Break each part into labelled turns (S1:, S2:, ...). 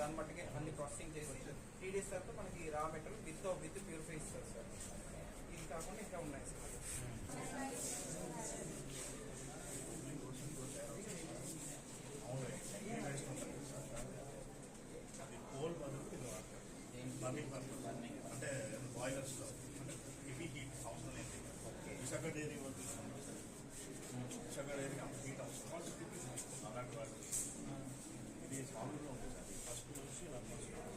S1: దాన్ని బట్టికి అన్ని ప్రాసెసింగ్ చేసి త్రీ డేస్ తర్వాత మనకి raw material with with purify ఇస్తారు సార్. ఇది కాకుండా ఇంకా ఉన్నాయి సార్.
S2: అది కోల్ బదులు ఇది వాడతారు బర్నింగ్ బర్నింగ్ అంటే బాయిలర్స్లో అంటే హెవీ హీట్ అవసరం లేదు విశాఖ డైరీ వరకు విశాఖ డైరీ అంత హీట్ అవసరం అలాంటి వాటి ఇది సాల్వ్లో ఉంది
S3: inanmaz.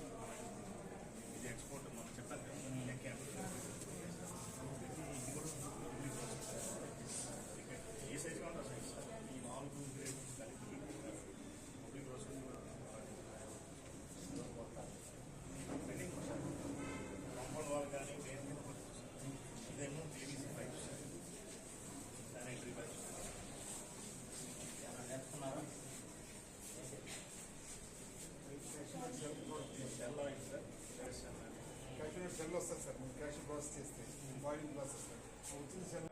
S2: సెల్
S4: వస్తుంది సార్ మీరు క్యాష్ ప్రాసెస్ చేస్తే బాయిలింగ్ ప్రాసెస్ సార్ వచ్చింది సెల్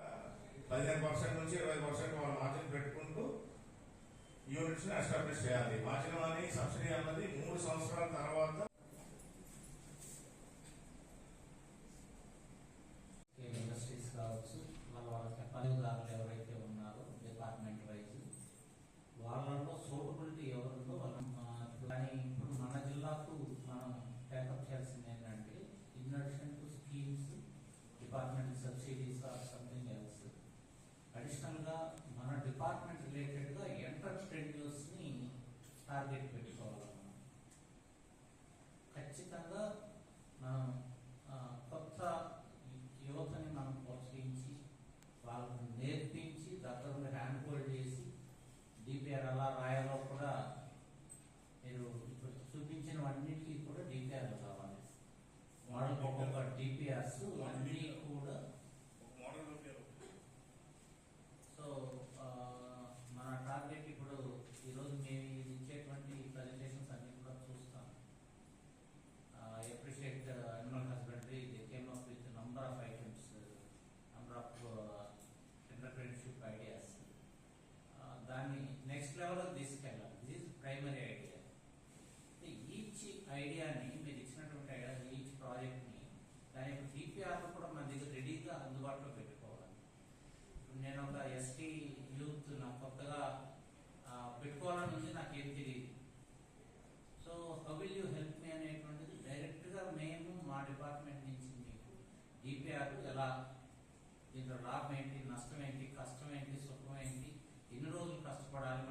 S5: పదిహేను పర్సెంట్ నుంచి ఇరవై పర్సెంట్ వాళ్ళ మార్జిన్ పెట్టుకుంటూ యూనిట్స్ని ఎస్టాబ్లిష్ చేయాలి. మార్జిన్ అని సబ్సిడీ అన్నది మూడు సంవత్సరాల తర్వాత
S3: డిపార్ట్మెంట్ రిలేటెడ్గా ఎంటర్ప్రెన్యూర్స్ని టార్గెట్ నేను ఒక ఎస్టీ యూత్ నాకు కొత్తగా పెట్టుకోవాలని ఉంది నాకు ఏం తెలియదు so how will you help me అనేటువంటిది డైరెక్ట్గా మేము మా డిపార్ట్మెంట్ నుంచి మీకు డిపిఆర్ ఎలా దీంట్లో లాభం ఏంటి నష్టం ఏంటి కష్టం ఏంటి సుఖం ఏంటి ఎన్ని రోజులు కష్టపడాలి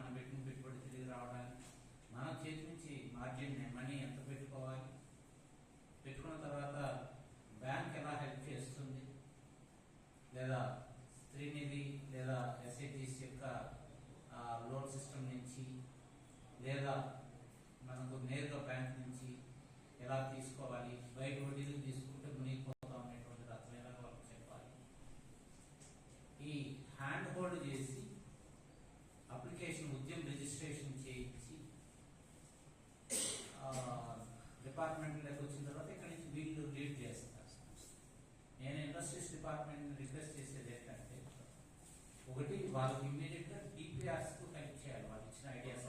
S3: గా కు కనెక్ట్ చేయాలి వాళ్ళు ఇచ్చిన ideas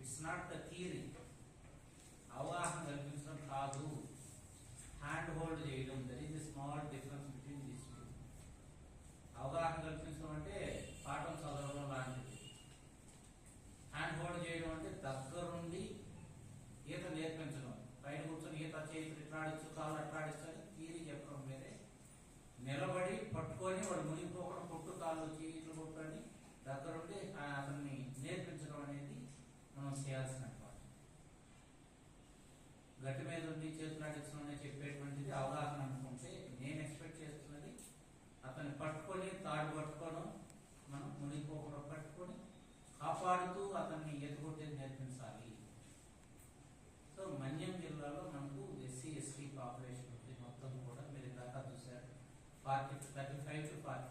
S3: it's not the theory అవగాహన కల్పించడం కాదు. హ్యాండ్ హోల్డ్ చేయడం. There is small difference between this two అవగాహన కల్పించడం అంటే పాఠం చదవడం లాంటిది. హ్యాండ్ హోల్డ్ చేయడం అంటే దగ్గరుండి ఈత నేర్పించడం. బయట కూర్చొని ఈత చేతులు ఇట్లాడచ్చు కాళ్ళు అట్లాడచ్చు అని తీరి చెప్పడం వేరే నిలబడి పట్టుకొని వాడు మునిగిపోకుండా పొట్టు కాళ్ళు వచ్చి కొట్టుకొని దగ్గరుండి ఆ అతన్ని నేర్పించడం అనేది మనం చేయాల్సిన గట్టి మీద ఉండి చేతులు చెప్పేటువంటిది అవగాహన అనుకుంటే నేను ఎక్స్పెక్ట్ చేస్తున్నది అతన్ని పట్టుకొని తాడు పట్టుకోవడం మనం మునిగిపోకుండా పట్టుకొని కాపాడుతూ అతన్ని ఎదుగొట్టేది నేర్పించాలి. సో మన్యం జిల్లాలో మనకు ఎస్సీ ఎస్టీ పాపులేషన్ ఉంది మొత్తం కూడా మీరు ఇందాక చూశారు forty thirty five to forty